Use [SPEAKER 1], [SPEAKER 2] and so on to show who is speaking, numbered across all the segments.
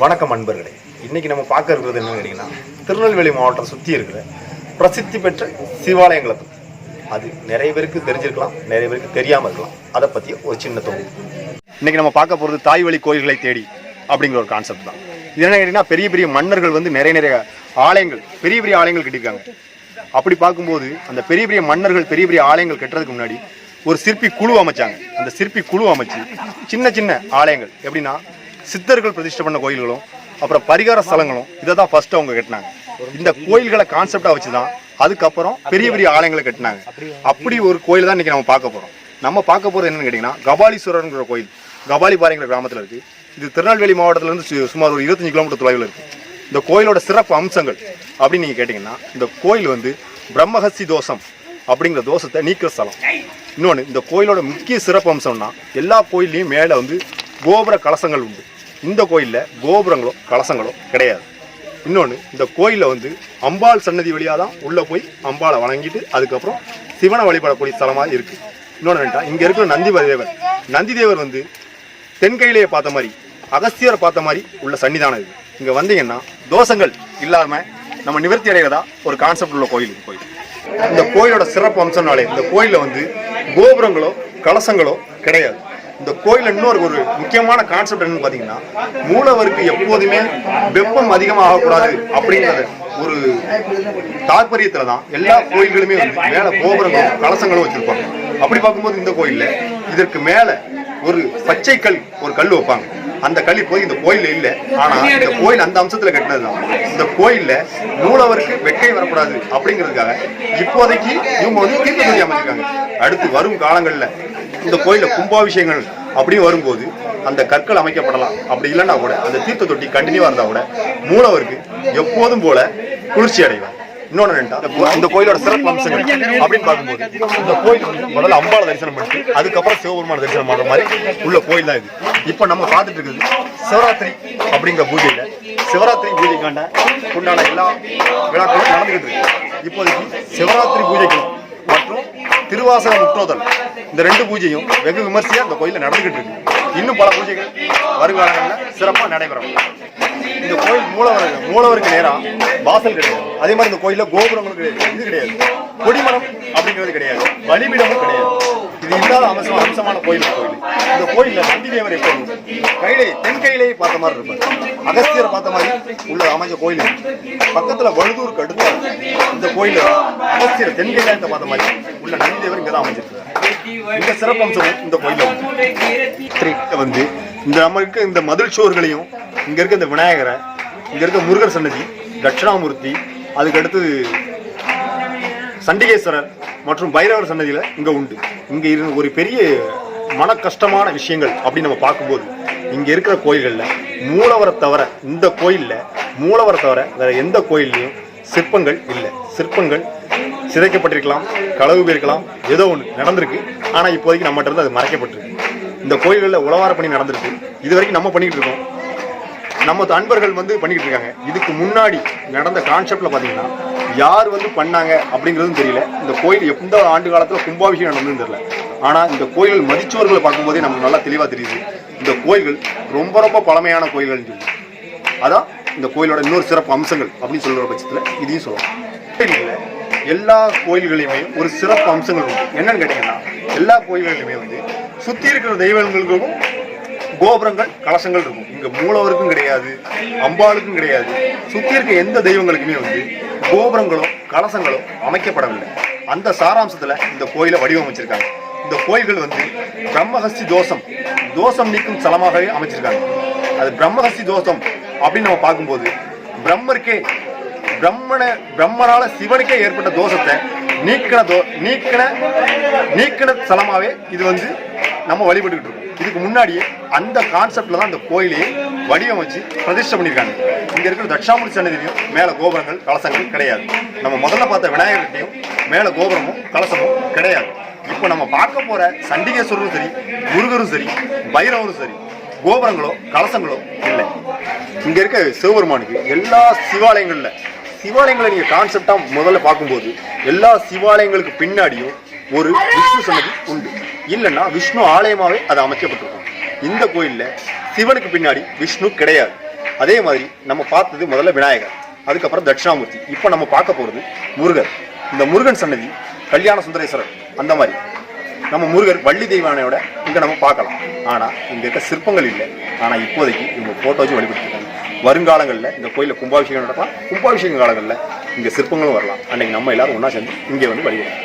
[SPEAKER 1] வணக்கம் அன்பர்களே. இன்னைக்கு நம்ம பார்க்க இருக்கிறது என்னன்னு கேட்டிங்கன்னா திருநெல்வேலி மாவட்டம் சுற்றி இருக்கிற பிரசித்தி பெற்ற சிவாலயங்களை பற்றி அது நிறைய பேருக்கு தெரிஞ்சிருக்கலாம் நிறைய பேருக்கு தெரியாமல் இருக்கலாம். அதை பற்றி ஒரு சின்ன தொகுப்பு. இன்னைக்கு நம்ம பார்க்க போகிறது தாய் வழி கோயில்களை தேடி அப்படிங்கிற ஒரு கான்செப்ட் தான். இது என்ன கேட்டிங்கன்னா பெரிய பெரிய மன்னர்கள் வந்து நிறைய நிறைய ஆலயங்கள் பெரிய பெரிய ஆலயங்கள் கட்டியிருக்காங்க. அப்படி பார்க்கும்போது அந்த பெரிய பெரிய மன்னர்கள் பெரிய பெரிய ஆலயங்கள் கட்டுறதுக்கு முன்னாடி ஒரு சிற்பி குழு அமைச்சாங்க. அந்த சிற்பி குழு அமைச்சு சின்ன சின்ன ஆலயங்கள். எப்படின்னா சித்தர்கள் பிரதிஷ்டை பண்ண கோயில்களும் அப்புறம் பரிகார ஸ்தலங்களும் இதை தான் ஃபர்ஸ்ட் அவங்க கட்டினாங்க. இந்த கோயில்களை கான்செப்டா வச்சு தான் அதுக்கப்புறம் பெரிய பெரிய ஆலயங்களை கட்டினாங்க. அப்படி ஒரு கோயில் தான் இன்னைக்கு நம்ம பார்க்க போறோம். நம்ம பார்க்க போறது என்னன்னு கேட்டீங்கன்னா கபாலீஸ்வரர்ங்கிற கோயில் கபாலிபாறைங்கிற கிராமத்தில் இருக்கு. இது திருநெல்வேலி மாவட்டத்துல இருந்து சு- சுமார் ஒரு இருபத்தஞ்சு கிலோமீட்டர் தொலைவில் இருக்கு. இந்த கோயிலோட சிறப்பு அம்சங்கள் அப்படின்னு நீங்க கேட்டிங்கன்னா இந்த கோயில் வந்து பிரம்மஹஸ்தி தோஷம் அப்படிங்கிற தோஷத்தை நீக்கிற ஸ்தலம். இன்னொன்று இந்த கோயிலோட முக்கிய சிறப்பு அம்சம்னா எல்லா கோயில்லையும் மேலே வந்து கோபுர கலசங்கள் உண்டு. இந்த கோயிலில் கோபுரங்களோ கலசங்களோ கிடையாது. இன்னொன்று இந்த கோயிலில் வந்து அம்பாள் சன்னதி வழியாக தான் உள்ளே போய் அம்பாளை வணங்கிட்டு அதுக்கப்புறம் சிவனை வழிபடக்கூடிய ஸ்தலமாக இருக்குது இன்னொன்று என்னட்டா இங்கே இருக்கிற நந்தி தேவர் நந்தி தேவர் வந்து தென்கையிலேயே பார்த்த மாதிரி அகஸ்தியரை பார்த்த மாதிரி உள்ள சன்னிதானம் இது. இங்கே வந்தீங்கன்னா தோஷங்கள் இல்லாமல் நம்ம நிவர்த்தி அடைகிறதா ஒரு கான்செப்ட் உள்ள கோயில் இது கோயில். இந்த கோயிலோட சிறப்பு அம்சம்னாலே இந்த கோயிலில் வந்து கோபுரங்களோ கலசங்களோ கிடையாது. இந்த கோயிலில் இன்னொரு ஒரு முக்கியமான கான்செப்ட் என்னன்னு பார்த்தீங்கன்னா மூலவருக்கு எப்போதுமே வெப்பம் அதிகமாக ஆகக்கூடாது அப்படிங்கிறது ஒரு தாற்பயத்தில் தான் எல்லா கோயில்களுமே வந்து மேலே கோபுரங்களும் கலசங்களும் வச்சிருப்பாங்க. அப்படி பார்க்கும்போது இந்த கோயிலில் இதற்கு மேலே ஒரு பச்சை கல் ஒரு கல் வைப்பாங்க. அந்த கல் இப்போ இந்த கோயில்ல இல்ல. ஆனா இந்த கோயில் அந்த அம்சத்துல கட்டினதுதான். இந்த கோயில்ல மூலவருக்கு வெக்கை வரக்கூடாது அப்படிங்கிறதுக்காக இப்போதைக்கு இவங்க வந்து தீர்த்த தொட்டி அமைச்சிருக்காங்க. அடுத்து வரும் காலங்கள்ல இந்த கோயில்ல கும்பாபிஷேகங்கள் அப்படின்னு வரும்போது அந்த கற்கள் அமைக்கப்படலாம். அப்படி இல்லைன்னா கூட அந்த தீர்த்த தொட்டி கண்டினியூவாக இருந்தால் கூட மூலவருக்கு எப்போதும் போல குளிர்ச்சி அடைவார். இன்னொன்னு இந்த கோயிலோட சிறப்பு அம்சங்கள் அப்படின்னு பார்க்கும்போது இந்த கோயில் வந்து முதல்ல அம்பாள தரிசனம் பண்ணிட்டு அதுக்கப்புறம் சிவபெருமான தரிசனம் பண்ணுற மாதிரி உள்ள கோயில் தான் இது. இப்போ நம்ம பார்த்துட்டு இருக்கிறது சிவராத்திரி அப்படிங்கிற பூஜையில சிவராத்திரி பூஜைக்காண்ட உண்டான எல்லா விழாக்களும் நடந்துகிட்டு இருக்கு. இப்போதைக்கு சிவராத்திரி பூஜைக்கு மற்றும் திருவாசக முற்றோதல் இந்த ரெண்டு பூஜையும் வெகு விமர்சையா இந்த கோயிலில் நடந்துகிட்டு இருக்கு. இன்னும் பல பூஜைகள் வருங்காலங்களில் சிறப்பாக நடைபெறும் இந்த கோயில் மூலவர் மூலவருக்கு நேரா வாசல் கிடையாது. அதே மாதிரி இந்த கோயில்ல கோபுரங்களும் கிடையாது இது கிடையாது. கொடிமரம் அப்படிங்கிறது கிடையாது. வழிபீடமும் கிடையாது. இது இல்லாத அம்சம் அம்சமான கோயில் கோயில். இந்த கோயில்ல நந்தி தேவர் எப்போதும் கைலை தென் கையிலே பார்த்த மாதிரி இருப்பார். அகஸ்தியரை பார்த்த மாதிரி உள்ள அமைஞ்ச கோயில் பக்கத்தில் பக்கத்துல வழுதூருக்கு அடுத்த இந்த கோயில் அகஸ்தியர் தென் கைலாயத்தை பார்த்த மாதிரி உள்ள நந்தி தேவர் இங்கே தான் அமைஞ்சிருக்கிறார் இந்த சிறப்பு அம்சம் இந்த கோயில்ல. இங்க வந்து இந்த நம்ம இருக்க இந்த மதில் சுவர்களையும் இங்க இருக்க இந்த விநாயகரை இங்க இருக்க முருகர் சன்னதி தட்சிணாமூர்த்தி அதுக்கடுத்து சண்டிகேஸ்வரர் மற்றும் பைரவர் சன்னதியில இங்க உண்டு. இங்க இரு ஒரு பெரிய மன கஷ்டமான விஷயங்கள் அப்படின்னு நம்ம பார்க்கும்போது இங்க இருக்கிற கோயில்கள்ல மூலவரை தவிர இந்த கோயில்ல மூலவரை தவிர வேற எந்த கோயில்லையும் சிற்பங்கள் இல்லை. சிற்பங்கள் சிதைக்கப்பட்டிருக்கலாம் களவு போயிருக்கலாம் ஏதோ ஒன்று நடந்திருக்கு. ஆனால் இப்போதைக்கு நம்மகிட்ட இருந்து அது மறைக்கப்பட்டிருக்கு. இந்த கோயில்களில் உளவார பணி நடந்திருக்கு. இது வரைக்கும் நம்ம பண்ணிக்கிட்டு இருக்கோம். நம்ம அன்பர்கள் வந்து பண்ணிக்கிட்டு இருக்காங்க. இதுக்கு முன்னாடி நடந்த கான்செப்டில் பார்த்தீங்கன்னா யார் வந்து பண்ணாங்க அப்படிங்கிறதும் தெரியல. இந்த கோயில் எந்த ஆண்டு காலத்தில் கும்பாபிஷேகம் நடந்ததுன்னு தெரியல. ஆனால் இந்த கோயில்கள் மதிச்சவர்களை பார்க்கும்போதே நமக்கு நல்லா தெளிவாக தெரியுது. இந்த கோயில்கள் ரொம்ப ரொம்ப பழமையான கோயில்கள்னு சொல்லி. அதான் இந்த கோயிலோட இன்னொரு சிறப்பு அம்சங்கள் அப்படின்னு சொல்கிற பட்சத்தில் இதையும் சொல்லலாம். எல்லா கோயில்களையுமே ஒரு சிறப்பு அம்சங்கள் உண்டு. என்னன்னு கேட்டீங்கன்னா எல்லா கோயில்களிலுமே வந்து சுத்தி இருக்கிற தெய்வங்களுக்கும் கோபுரங்கள் கலசங்கள் இருக்கும். இங்க மூலவருக்கும் கிடையாது அம்பாளுக்கும் கிடையாது. சுத்தி இருக்க எந்த தெய்வங்களுக்குமே வந்து கோபுரங்களும் கலசங்களும் அமைக்கப்படவில்லை. அந்த சாராம்சத்துல இந்த கோயிலை வடிவமைச்சிருக்காங்க. இந்த கோயில்கள் வந்து பிரம்மஹஸ்தி தோஷம் தோஷம் நீக்கும் ஸ்தலமாகவே அமைச்சிருக்காங்க. அது பிரம்மஹஸ்தி தோஷம் அப்படின்னு நம்ம பார்க்கும்போது பிரம்மருக்கே பிரம்மன பிரம்மனால சிவனுக்கே ஏற்பட்ட தோஷத்தை நீக்கின தோ நீக்கின நீக்கின ஸ்தலமாகவே இது வந்து நம்ம வழிபட்டுக்கிட்டு இருக்கோம். இதுக்கு முன்னாடியே அந்த கான்செப்டில் தான் அந்த கோயிலையே வடிவமைச்சு பிரதிஷ்டை பண்ணியிருக்காங்க. இங்கே இருக்கிற தட்சாமூர்த்தி சன்னதியிலையும் மேலே கோபுரங்கள் கலசங்கள் கிடையாது. நம்ம முதல்ல பார்த்த விநாயகர்கிட்டையும் மேலே கோபுரமும் கலசமும் கிடையாது. இப்போ நம்ம பார்க்க போகிற சண்டிகேஸ்வரரும் சரி முருகரும் சரி பைரவரும் சரி கோபுரங்களோ கலசங்களோ இல்லை. இங்கே இருக்க சிவபெருமானுக்கு எல்லா சிவாலயங்களில் சிவாலயங்களை நீங்கள் கான்செப்டாக முதல்ல பார்க்கும்போது எல்லா சிவாலயங்களுக்கு பின்னாடியும் ஒரு விஷ்ணு சன்னதி உண்டு. இல்லைன்னா விஷ்ணு ஆலயமாவே அது அமைக்கப்பட்டிருக்கும். இந்த கோயில்ல சிவனுக்கு பின்னாடி விஷ்ணு கிடையாது. அதே மாதிரி நம்ம பார்த்தது முதல்ல விநாயகர் அதுக்கப்புறம் தட்சிணாமூர்த்தி. இப்போ நம்ம பார்க்க போகிறது முருகர். இந்த முருகன் சன்னதி கல்யாண சுந்தரேஸ்வரர் அந்த மாதிரி. நம்ம முருகர் வள்ளி தெய்வானையோட இங்கே நம்ம பார்க்கலாம். ஆனால் இங்கே இருக்க சிற்பங்கள் இல்லை. ஆனால் இப்போதைக்கு இவங்க ஃபோட்டோ வச்சு வருங்காலங்களில் இந்த கோயிலில் கும்பாபிஷேகம் நடக்கலாம். கும்பாபிஷேகம் காலங்களில் இங்கே சிற்பங்களும் வரலாம். அன்றைக்கு நம்ம எல்லாரும் ஒன்றா சேர்ந்து இங்கே வந்து வழிபடலாம்.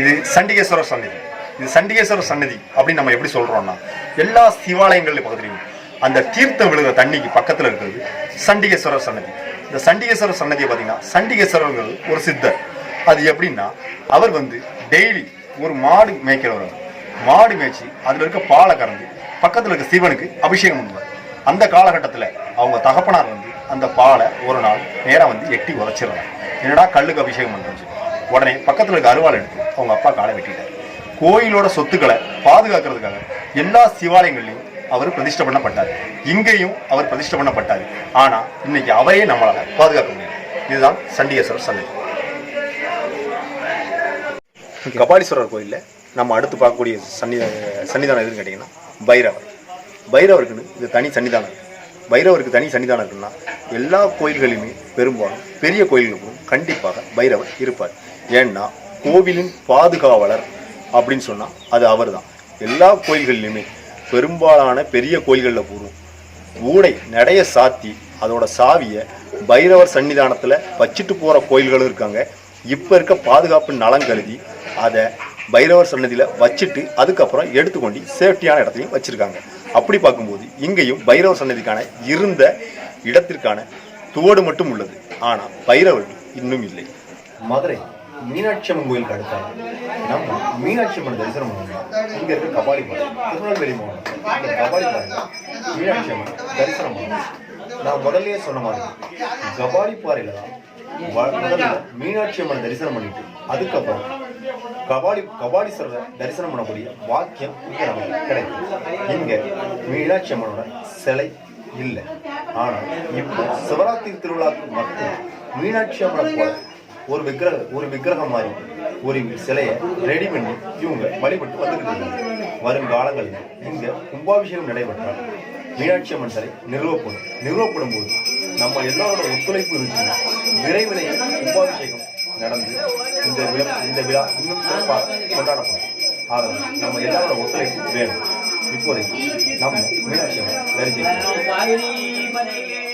[SPEAKER 1] இது சண்டிகேஸ்வரர் சன்னதி. இது சண்டிகேஸ்வரர் சன்னதி அப்படின்னு நம்ம எப்படி சொல்கிறோம்னா எல்லா சிவாலயங்கள்லையும் பக்கத்துலையும் அந்த தீர்த்தம் விழுகிற தண்ணிக்கு பக்கத்தில் இருக்கிறது சண்டிகேஸ்வரர் சன்னதி. இந்த சண்டிகேஸ்வரர் சன்னதியை பார்த்தீங்கன்னா சண்டிகேஸ்வரர்கள் ஒரு சித்தர். அது எப்படின்னா அவர் வந்து டெய்லி ஒரு மாடு மேய்க்கிறவர் மாடு மேய்ச்சி அதில் இருக்க பாலை கறந்து பக்கத்தில் இருக்க சிவனுக்கு அபிஷேகம் பண்ணுவார். அந்த காலகட்டத்தில் அவங்க தகப்பனார் வந்து அந்த பாலை ஒரு நாள் நேராக வந்து எட்டி உதச்சிடலாம். என்னடா கல்லுக்கு அபிஷேகம் பண்ணுறது உடனே பக்கத்தில் இருக்க அருவாள் எடுத்து அவங்க அப்பா காலை வெட்டிட்டார். கோயிலோட சொத்துக்களை பாதுகாக்கிறதுக்காக எல்லா சிவாலயங்கள்லையும் அவர் பிரதிஷ்டை பண்ணப்பட்டார். இங்கேயும் அவர் பிரதிஷ்டை பண்ணப்பட்டார். ஆனா இன்னைக்கு அவரே நம்மளால பாதுகாக்க முடியும் இதுதான் சண்டிகேஸ்வரர் சன்னதி. கபாலீஸ்வரர் கோயிலில் நம்ம அடுத்து பார்க்கக்கூடிய சன்னி சன்னிதானம் எதுன்னு கேட்டிங்கன்னா பைரவர். பைரவருக்குன்னு இது தனி சன்னிதானம் இருக்கு. பைரவருக்கு தனி சன்னிதானம் இருக்குன்னா எல்லா கோயில்களிலுமே பெரும்பாலும் பெரிய கோயில்களுக்கும் கண்டிப்பாக பைரவர் இருப்பார். ஏன்னா கோவிலின் பாதுகாவலர் அப்படின்னு சொன்னால் அது அவர் தான் எல்லா கோயில்களிலுமே பெரும்பாலான பெரிய கோயில்களில் பூர்வம் ஊடை நடைய சாத்தி அதோட சாவியை பைரவர் சன்னிதானத்தில் வச்சுட்டு போகிற கோயில்களும் இருக்காங்க. இப்போ இருக்க பாதுகாப்பு நலன் கருதி அதை பைரவர் சன்னதியில் வச்சுட்டு அதுக்கப்புறம் எடுத்துக்கொண்டு சேஃப்டியான இடத்துலையும் வச்சுருக்காங்க. அப்படி பார்க்கும்போது இங்கேயும் பைரவர் சன்னதிக்கான இருந்த இடத்திற்கான துவடு மட்டும் உள்ளது. ஆனால் பைரவர் இன்னும் இல்லை. மதுரை மீனாட்சி அம்மன் கோயிலுக்கு அடுத்தால் நம்ம மீனாட்சி அம்மன் தரிசனம் பண்ணலாம். இங்க இருக்க கபாலி பாறை திருநெல்வேலி மாவட்டம். இந்த கபாலி பாறை மீனாட்சி அம்மன் தரிசனம் பண்ணலாம். நான் முதல்லயே சொன்ன மாதிரி கபாலி பாறையில தான் வ- முதல்ல மீனாட்சி அம்மன் தரிசனம் பண்ணிட்டு அதுக்கப்புறம் கபாலி கபாலீஸ்வரரை தரிசனம் பண்ணக்கூடிய வாக்கியம் இங்கே நமக்கு கிடைக்கும் இங்க மீனாட்சி அம்மனோட சிலை இல்லை. ஆனால் இப்போ சிவராத்திரி திருவிழாக்கு மட்டும் மீனாட்சி அம்மனை போல ஒரு விக்கிரக ஒரு விக்கிரகம் மாதிரி ஒரு சிலையை ரெடி பண்ணி இவங்க வழிபட்டு வந்துக்கிட்டு வரும் வருங்காலங்களில் இங்க கும்பாபிஷேகம் நடைபெற்றால் மீனாட்சி அம்மன் சிலை நிறுவப்படும். நிறுவப்படும் போது நம்ம எல்லாரோட ஒத்துழைப்பு இருந்துச்சுன்னா விரைவிலேயே கும்பாபிஷேகம் நடந்து இந்த விழா இந்த விழா இன்னும் சிறப்பாக கொண்டாடப்படும். ஆதரவு நம்ம எல்லாரோட ஒத்துழைப்பு வேணும். இப்போதைக்கு நம்ம மீனாட்சி தரிசிக்கிறோம்